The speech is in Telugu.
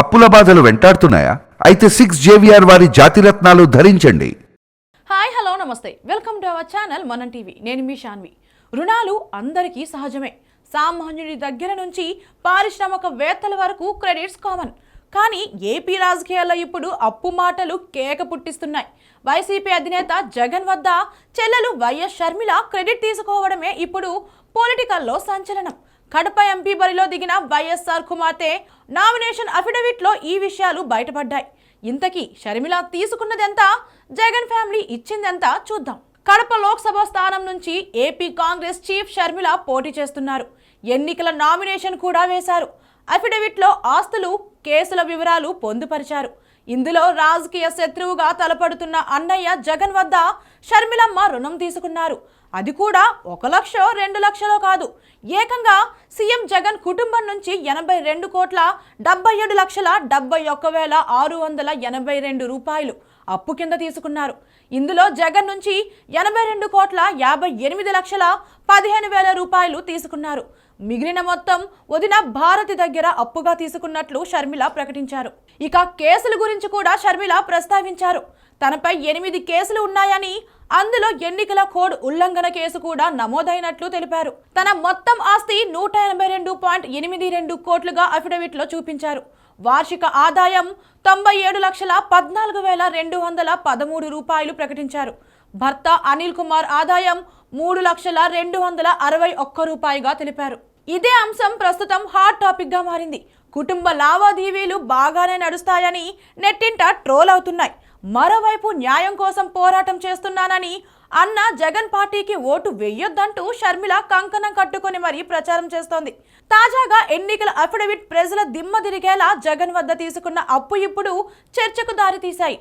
అప్పుల బాధలు వెంటాడుతున్నాయా? అయితే సిక్స్ జేవిఆర్ వారి జాతిరత్నాలు ధరించండి. హాయ్ హలో నమస్తే. Welcome to our channel Manam TV నేను మీ షాన్వి. రుణాలు అందరికీ సహజమే. సామాన్యుడి దగ్గర నుంచి పారిశ్రామికవేత్తల వరకు క్రెడిట్స్ కామన్. కానీ ఏపీ రాజకీయాల్లో ఇప్పుడు అప్పు మాటలు కేక పుట్టిస్తున్నాయి. వైసీపీ అధినేత జగన్ వద్ద చెల్లెలు వైఎస్ షర్మిల క్రెడిట్ తీసుకోవడమే ఇప్పుడు పొలిటికల్లో సంచలనం. కడప ఎంపీ బరిలో దిగిన వైఎస్ఆర్ కుమార్తె నామినేషన్ అఫిడవిట్లో ఈ విషయాలు బయటపడ్డాయి. ఇంతకీ షర్మిల తీసుకున్నదెంత? జగన్ ఫ్యామిలీ ఇచ్చిందెంత? చూద్దాం. కడప లోక్సభ స్థానం నుంచి ఏపీ కాంగ్రెస్ చీఫ్ షర్మిల పోటీ చేస్తున్నారు. ఎన్నికల నామినేషన్ కూడా వేశారు. అఫిడవిట్లో ఆస్తులు కేసుల వివరాలు పొందుపరిచారు. ఇందులో రాజకీయ శత్రువుగా తలపడుతున్న అన్నయ్య జగన్ వద్ద షర్మిలమ్మ రుణం తీసుకున్నారు. అది కూడా ఒక లక్ష రెండు లక్షలో కాదు. ఏకంగా సీఎం జగన్ కుటుంబం నుంచి ఎనభై రెండు కోట్ల డెబ్బై ఏడు లక్షల డెబ్బై ఒక్క వేల ఆరు వందల ఎనభై రెండు రూపాయలు అప్పు కింద తీసుకున్నారు. ఇందులో జగన్ నుంచి ఎనభై రెండు కోట్ల యాభై ఎనిమిది లక్షల పదిహేను వేల రూపాయలు తీసుకున్నారు. మిగిలిన మొత్తం వదిన భారతి దగ్గర అప్పుగా తీసుకున్నట్లు షర్మిల ప్రకటించారు. ఇక కేసుల గురించి కూడా షర్మిల ప్రస్తావించారు. తనపై ఎనిమిది కేసులు ఉన్నాయని అందులో ఎన్నికల కోడ్ ఉల్లంఘన కేసు కూడా నమోదైనట్లు తెలిపారు. తన మొత్తం ఆస్తి నూట ఎనభై రెండు పాయింట్ ఎనిమిది రెండు కోట్లుగా అఫిడవిట్లో చూపించారు. వార్షిక ఆదాయం తొంభై ఏడు లక్షల పద్నాలుగు వేల రెండు వందల పదమూడు రూపాయలు ప్రకటించారు. భర్త అనిల్ కుమార్ ఆదాయం మూడు లక్షల రెండు వందల అరవై ఒక్క రూపాయిగా తెలిపారు. ఇదే అంశం ప్రస్తుతం హాట్ టాపిక్గా మారింది. కుటుంబ లావాదేవీలు బాగానే నడుస్తాయని నెట్టింట ట్రోల్ అవుతున్నాయి. మరోవైపు న్యాయం కోసం పోరాటం చేస్తున్నానని అన్న జగన్ పార్టీకి ఓటు వెయ్యొద్దంటూ షర్మిల కంకణం కట్టుకొని మరీ ప్రచారం చేస్తోంది. తాజాగా ఎన్నికల అఫిడవిట్ ప్రజల దిమ్మ తిరిగేలా జగన్ వద్ద తీసుకున్న అప్పు ఇప్పుడు చర్చకు దారితీశాయి.